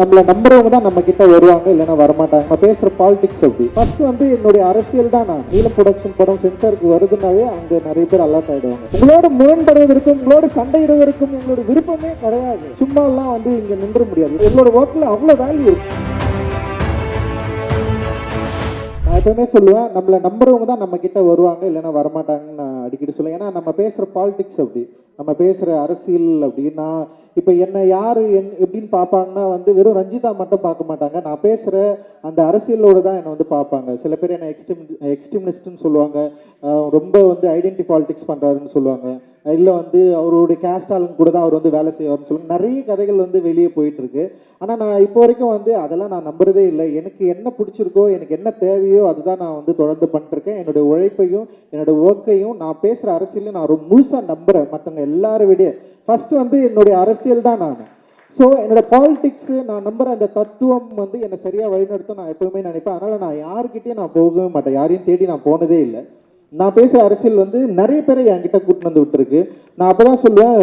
நம்மள நம்புறவங்க தான் நம்ம கிட்ட வருவாங்க இல்லைன்னா வரமாட்டாங்க. நம்ம பேசுற பாலிடிக்ஸ் அப்படி. ஃபர்ஸ்ட் வந்து என்னுடைய அரசியல் தான் நான். நீல ப்ரொடக்ஷன் படம் சென்சாருக்கு வருதுனாவே அங்க நிறைய பேர் அலர்ட் ஆயிடுவாங்க. உங்களோட முரண்படுவதற்கும் உங்களோட சண்டையிடுவதற்கும் எங்களோட விருப்பமே கிடையாது. சும்மா எல்லாம் வந்து இங்க நின்ற முடியாது. எங்களோட ஒர்க்ல அவ்வளவு வேல்யூ இருக்கு. நான் எப்பவுமே சொல்லுவேன் நம்மள நம்புறவங்க தான் நம்ம கிட்ட வருவாங்க இல்லைன்னா வரமாட்டாங்கன்னு நான் அடிக்கடி சொல்லுவேன். ஏன்னா நம்ம பேசுற பாலிடிக்ஸ் அப்படி நம்ம பேசுற அரசியல் அப்படின்னா இப்போ என்ன யாரு என் எப்படின்னு பார்ப்பாங்கன்னா வந்து வெறும் ரஞ்சிதா மட்டும் பார்க்க மாட்டாங்க. நான் பேசுற அந்த அரசியலோட தான் என்னை வந்து பார்ப்பாங்க. சில பேர் என்ன எக்ஸ்ட்ரீம் எக்ஸ்ட்ரீமிஸ்ட்னு சொல்லுவாங்க. ரொம்ப வந்து ஐடென்டி பாலிடிக்ஸ் பண்றாருன்னு சொல்லுவாங்க. இல்லை வந்து அவருடைய கேஸ்ட் ஆளுங்க கூட தான் அவர் வந்து வேலை செய்வார்னு சொல்லுங்க நிறைய கதைகள் வந்து வெளியே போயிட்டுருக்கு. ஆனால் நான் இப்போ வரைக்கும் வந்து அதெல்லாம் நான் நம்புறதே இல்லை. எனக்கு என்ன பிடிச்சிருக்கோ எனக்கு என்ன தேவையோ அதுதான் நான் வந்து தொடர்ந்து பண்ணிருக்கேன் என்னுடைய உழைப்பையும் என்னோட ஒர்க்கையும் நான் பேசுகிற அரசியலையும் நான் ரொம்ப முழுசாக நம்புகிறேன் மற்றவங்க எல்லாரும் விட ஃபஸ்ட்டு வந்து என்னுடைய அரசியல் தான் நான். ஸோ என்னோட பாலிடிக்ஸு நான் நம்புகிற அந்த தத்துவம் வந்து என்னை சரியாக வழிநடத்தும் நான் எப்பவுமே நினைப்பேன். அதனால் நான் யாருக்கிட்டேயும் நான் போகவே மாட்டேன். யாரையும் தேடி நான் போனதே இல்லை. நான் பேசுகிற அரசியல் வந்து நிறைய பேரை என்கிட்ட கூட்டு வந்து விட்டுருக்கு. நான் அப்பதான் சொல்லுவேன்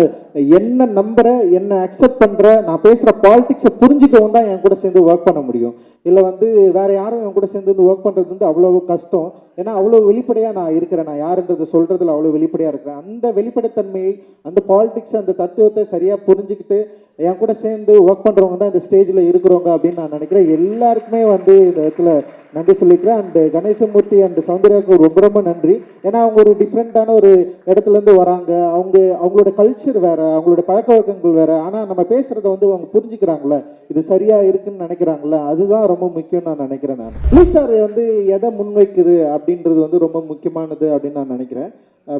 என்ன நம்புற என்ன அக்செப்ட் பண்ணுற நான் பேசுகிற பாலிடிக்ஸை புரிஞ்சுக்கவும் தான் என் கூட சேர்ந்து ஒர்க் பண்ண முடியும். இல்லை வந்து வேற யாரும் என் கூட சேர்ந்து வந்து ஒர்க் பண்ணுறது வந்து அவ்வளோ கஷ்டம். ஏன்னா அவ்வளோ வெளிப்படையாக நான் இருக்கிறேன். நான் யாருன்றது சொல்கிறதுல அவ்வளோ வெளிப்படையாக இருக்கிறேன். அந்த வெளிப்படைத்தன்மையை அந்த பாலிடிக்ஸ் அந்த தத்துவத்தை சரியாக புரிஞ்சுக்கிட்டு என் கூட சேர்ந்து ஒர்க் பண்ணுறவங்க தான் இந்த ஸ்டேஜில் இருக்கிறவங்க அப்படின்னு நான் நினைக்கிறேன். எல்லாருக்குமே வந்து இந்த இடத்துல நன்றி சொல்லிக்கிறேன். அண்ட் கணேசமூர்த்தி அண்ட் சௌந்தர்யாவுக்கு ரொம்ப ரொம்ப நன்றி. ஏன்னா அவங்க ஒரு டிஃப்ரெண்ட்டான ஒரு இடத்துலேருந்து வராங்க. அவங்க அவங்களோட கல்ச்சர் வேறு அவங்களோட பழக்க வழக்கங்கள் வேறு. ஆனால் நம்ம பேசுகிறத வந்து அவங்க புரிஞ்சுக்கிறாங்களே இது சரியாக இருக்குன்னு நினைக்கிறாங்களே அதுதான் ரொம்ப முக்கியம் நான் நினைக்கிறேன் நான். ப்ளூ ஸ்டார் வந்து எதை முன்வைக்குது அப்படின்றது வந்து ரொம்ப முக்கியமானது அப்படின்னு நான் நினைக்கிறேன்.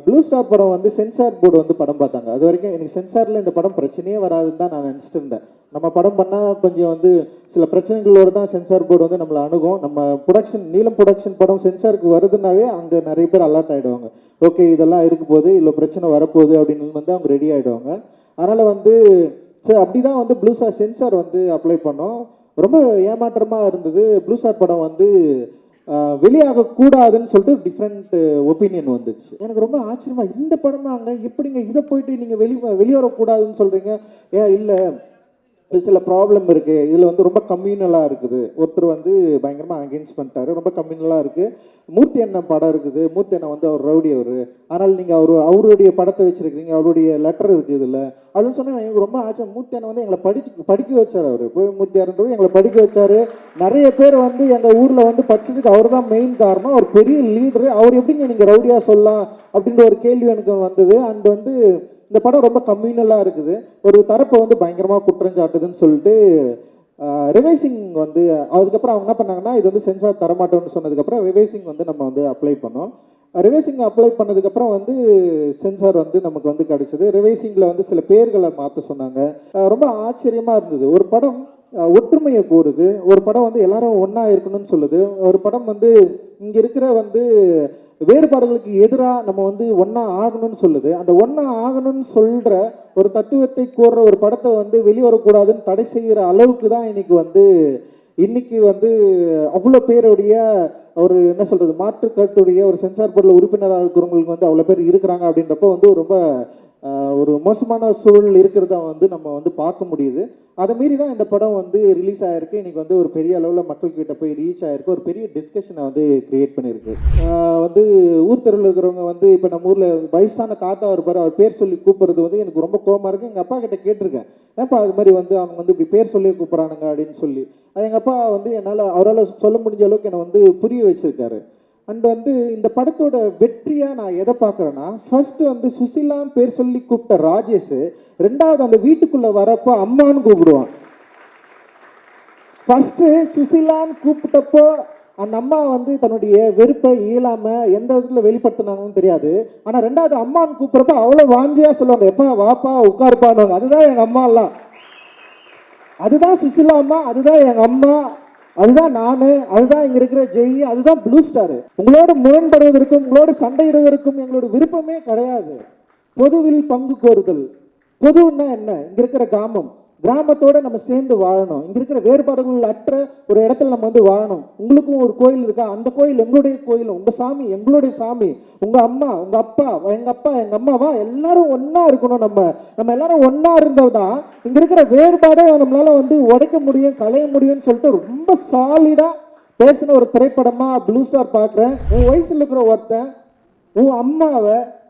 ப்ளூ ஸ்டார் படம் வந்து சென்சார் போர்டு வந்து படம் பார்த்தாங்க. அது வரைக்கும் எனக்கு சென்சாரில் இந்த படம் பிரச்சனையே வராதுன்னு தான் நான் நினச்சிட்டு இருந்தேன் நம்ம படம் பண்ணால் கொஞ்சம் வந்து சில பிரச்சனைகளோட தான் சென்சார் போர்டு வந்து நம்மளை அணுகும். நம்ம ப்ரொடக்ஷன் நீலம் ப்ரொடக்ஷன் படம் சென்சாருக்கு வருதுனாவே அங்கே நிறைய பேர் அலர்ட் ஆகிடுவாங்க ஓகே இதெல்லாம் இருக்க போகுது இல்லை பிரச்சனை வரப்போகுது அப்படின்னு வந்து அவங்க ரெடி ஆகிடுவாங்க அதனால் வந்து சரி அப்படிதான் வந்து ப்ளூ சென்சார் வந்து அப்ளை பண்ணோம். ரொம்ப ஏமாற்றமாக இருந்தது. ப்ளூ படம் வந்து வெளியாக வெளியாகக்கூடாதுன்னு சொல்லிட்டு டிஃப்ரெண்ட் ஒப்பீனியன் வந்துச்சு. எனக்கு ரொம்ப ஆச்சரியமா இந்த படம் தாங்க எப்படிங்க இதை போயிட்டு நீங்க வெளி வெளியேறக்கூடாதுன்னு சொல்றீங்க? ஏன் இல்லை சில ப்ராப்ளம் இருக்கு. இதுல வந்து ரொம்ப கம்யூனலா இருக்குது. ஒருத்தர் வந்து பயங்கரமா அகேன்ஸ்ட் பண்ணிட்டாரு. ரொம்ப கம்யூனலா இருக்கு. மூர்த்தி அண்ணன் படம் இருக்குது. மூர்த்தி அண்ணன் வந்து அவர் ரவுடி அவர். ஆனால் நீங்க அவர் அவருடைய படத்தை வச்சிருக்கீங்க அவருடைய லெட்டர் இருக்கு இதுல. அப்படின்னு சொன்னா எனக்கு ரொம்ப ஆச்சரியம் மூர்த்தி அண்ணன் வந்து எங்களை படிச்சு படிக்க வச்சார் அவர். போய் மூர்த்தி அண்ணன் எங்களை படிக்க வச்சாரு. நிறைய பேர் வந்து எங்க ஊர்ல வந்து படிச்சதுக்கு அவர் தான் மெயின் காரணம். அவர் பெரிய லீடர் அவர் எப்படிங்க நீங்க ரவுடியா சொல்லலாம் அப்படின்ற ஒரு கேள்வி எனக்கு வந்தது. அண்ட் வந்து இந்த படம் ரொம்ப கம்யூனலாக இருக்குது. ஒரு தரப்பை வந்து பயங்கரமாக குற்றஞ்சாட்டுதுன்னு சொல்லிட்டு ரிவைசிங் வந்து அதுக்கப்புறம் அவங்க என்ன பண்ணாங்கன்னா இது வந்து சென்சார் தரமாட்டோம்னு சொன்னதுக்கப்புறம் ரிவைசிங் வந்து நம்ம வந்து அப்ளை பண்ணோம். ரிவைசிங் அப்ளை பண்ணதுக்கப்புறம் வந்து சென்சார் வந்து நமக்கு வந்து கிடைச்சது. ரிவைசிங்கில் வந்து சில பேர்களை மாற்ற சொன்னாங்க. ரொம்ப ஆச்சரியமாக இருந்தது. ஒரு படம் ஒற்றுமையை கூறுது. ஒரு படம் வந்து எல்லாரும் ஒன்றா இருக்கணும்னு சொல்லுது. ஒரு படம் வந்து இங்கே இருக்கிற வந்து வேறுபாடுகளுக்கு எதிராக நம்ம வந்து ஒன்றா ஆகணும்னு சொல்லுது. அந்த ஒன்றா ஆகணும்னு சொல்கிற ஒரு தத்துவத்தை கூறுற ஒரு படத்தை வந்து வெளிவரக்கூடாதுன்னு தடை செய்கிற அளவுக்கு தான் இன்னைக்கு வந்து இன்னைக்கு வந்து அவ்வளோ பேருடைய ஒரு என்ன சொல்கிறது மாற்று கருத்துடைய ஒரு சென்சார் போர்டில் உறுப்பினராக இருக்கிறவங்களுக்கு வந்து அவ்வளோ பேர் இருக்கிறாங்க அப்படின்றப்போ வந்து ரொம்ப ஒரு மோசமான சூழல் இருக்கிறதா வந்து நம்ம வந்து பார்க்க முடியுது. அதை மீறி தான் இந்த படம் வந்து ரிலீஸ் ஆகிருக்கு இன்றைக்கி வந்து ஒரு பெரிய அளவில் மக்கள்கிட்ட போய் ரீச் ஆகிருக்கு ஒரு பெரிய டிஸ்கஷனை வந்து க்ரியேட் பண்ணியிருக்கு. வந்து ஊர் தெருவில் இருக்கிறவங்க வந்து இப்போ நம்ம ஊரில் வயசான தாத்தா இருப்பார். அவர் பேர் சொல்லி கூப்பிட்றது வந்து எனக்கு ரொம்ப கோபமாக இருக்கு. எங்கள் அப்பா கிட்ட கேட்டிருக்கேன். ஏன்ப்பா அது மாதிரி வந்து அவங்க வந்து இப்படி பேர் சொல்லி கூப்பிட்றானுங்க அப்படின்னு சொல்லி. எங்கள் அப்பா வந்து என்னால் அவரால் சொல்ல முடிஞ்ச அளவுக்கு என்னை வந்து புரிய வச்சுருக்காரு. அண்ட் வந்து இந்த படத்தோட வெற்றியா நான் எதை பார்க்குறேன்னா ஃபர்ஸ்ட் வந்து சுசிலான்னு பேர் சொல்லி கூப்பிட்ட ராஜேஷ் ரெண்டாவது அந்த வீட்டுக்குள்ள வரப்போ அம்மான்னு கூப்பிடுவான். ஃபர்ஸ்ட் சுசிலான்னு கூப்பிட்டப்போ அந்த அம்மா வந்து தன்னுடைய வெறுப்பை இயலாம எந்த விதத்துல வெளிப்படுத்தினாங்கன்னு தெரியாது. ஆனா ரெண்டாவது அம்மான்னு கூப்பிடுறப்ப அவ்வளவு வாஞ்சியா சொல்லுவாங்க. எப்பா வாப்பா உட்காருப்பான்னு. அதுதான் எங்க அம்மா எல்லாம் அதுதான் சுசிலா அம்மா அதுதான் எங்க அம்மா. அதுதான் நானு அதுதான் இங்க இருக்கிற ஜெய் அதுதான் ப்ளூ ஸ்டார் உங்களோட முரண்படுவதற்கும் உங்களோட சண்டையிடுவதற்கும் எங்களோட விருப்பமே கிடையாது. பொதுவில் பங்கு கோருதல். பொதுன்னா என்ன? இங்க இருக்கிற கிராமம். கிராமத்தோட நம்ம சேர்ந்து வாழணும். இங்க இருக்கிற வேறுபாடுகள் அற்ற ஒரு இடத்துல நம்ம வந்து வாழணும். உங்களுக்கும் ஒரு கோயில் இருக்கா? அந்த கோயில் எங்களுடைய கோயில். உங்க சாமி எங்களுடைய சாமி. உங்க அம்மா உங்க அப்பா எங்க அப்பா எங்க அம்மாவா? எல்லாரும் ஒன்னா இருக்கணும் நம்ம. நம்ம எல்லாரும் ஒன்னா இருந்தோம்தான் இங்க இருக்கிற வேறுபாடை நம்மளால வந்து உடைக்க முடியும் களைய முடியும்னு சொல்லிட்டு ரொம்ப சாலிடா பேசின ஒரு திரைப்படமா ப்ளூ ஸ்டார் பாக்குறேன். உன் வயசுல இருக்கிற ஒருத்தன் உன் அம்மாவை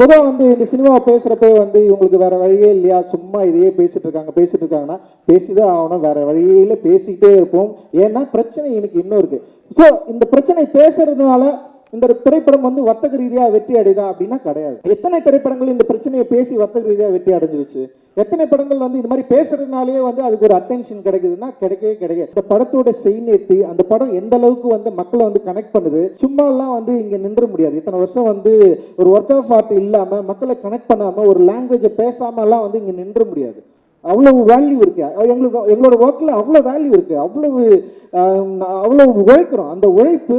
பொதுவாக வந்து இந்த சினிமா பேசுறப்ப வந்து இவங்களுக்கு வேற வழியே இல்லையா? சும்மா இதையே பேசிட்டு இருக்காங்க பேசிட்டு இருக்காங்கன்னா பேசிதான் ஆகணும். வேற வழியில பேசிக்கிட்டே இருப்போம். ஏன்னா பிரச்சனை எனக்கு இன்னும் இருக்கு. ஸோ இந்த பிரச்சனை பேசுறதுனால இந்த திரைப்படம் வந்து வர்த்தக ரீதியா வெற்றி அடைதா அப்படின்னா கிடையாது. எத்தனை திரைப்படங்கள் இந்த பிரச்சனையை பேசி வர்த்தக ரீதியா வெற்றி அடைஞ்சிருச்சு? எத்தனை படங்கள் வந்து இது மாதிரி பேசுறதுனாலயே வந்து அதுக்கு ஒரு அட்டென்ஷன் கிடைக்குதுன்னா கிடைக்கவே கிடையாது. இந்த படத்தோட செய்நேத்தி அந்த படம் எந்த அளவுக்கு வந்து மக்களை வந்து கனெக்ட் பண்ணுது சும்மா எல்லாம் வந்து இங்க நின்ற முடியாது. இத்தனை வருஷம் வந்து ஒரு ஒர்க் ஆஃப் ஆர்ட் இல்லாம மக்களை கனெக்ட் பண்ணாம ஒரு லாங்குவேஜை பேசாம எல்லாம் வந்து இங்க நின்ற முடியாது. அவ்வளவு வேல்யூ இருக்கு. எங்களுக்கு எங்களோட ஒர்க்ல அவ்வளவு வேல்யூ இருக்கு. அவ்வளவு அவ்வளவு உழைக்கிறோம். அந்த உழைப்பு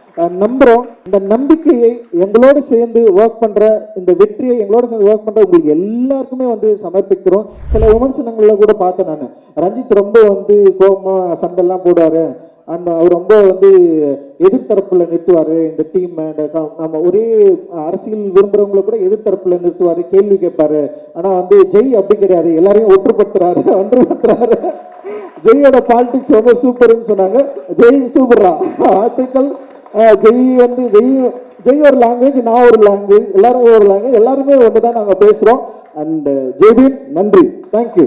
நம்புறோம். இந்த நம்பிக்கையை எங்களோடு சேர்ந்து ஒர்க் பண்ற இந்த வெற்றியை எங்களோட சேர்ந்து ஒர்க் பண்ற உங்களுக்கு எல்லாருக்குமே வந்து சமர்ப்பிக்கிறோம். சில விமர்சனங்கள்ல கூட பார்த்தேன் நான். ரஞ்சித் ரொம்ப வந்து கோபமா சண்டெல்லாம் போடுவாரு. அந்த அவர் ரொம்ப வந்து எதிர்த்தரப்புல நிறுத்துவாரு. இந்த டீம் இந்த நம்ம ஒரே அரசியல் விரும்புறவங்களை கூட எதிர்த்தரப்புல நிறுத்துவாரு கேள்வி கேட்பாரு. ஆனா வந்து ஜெய் அப்படி கிடையாது. எல்லாரையும் ஒற்றுப்படுத்துறாரு ஒன்றுபடுத்துறாரு ஜெயோட பாலிடிக்ஸ் ரொம்ப சூப்பர்னு சொன்னாங்க. ஜெய் சூப்பரா ஆர்டிக்கல் ஜெய் வந்து ஜெய் ஜெய் ஒரு லாங்குவேஜ் நான் ஒரு லாங்குவேஜ் எல்லாரும் ஒரு லாங்குவேஜ் எல்லாருமே ஒன்று தான் நாங்கள் பேசுகிறோம் அண்ட் ஜெய்பீன் நன்றி. தேங்க்யூ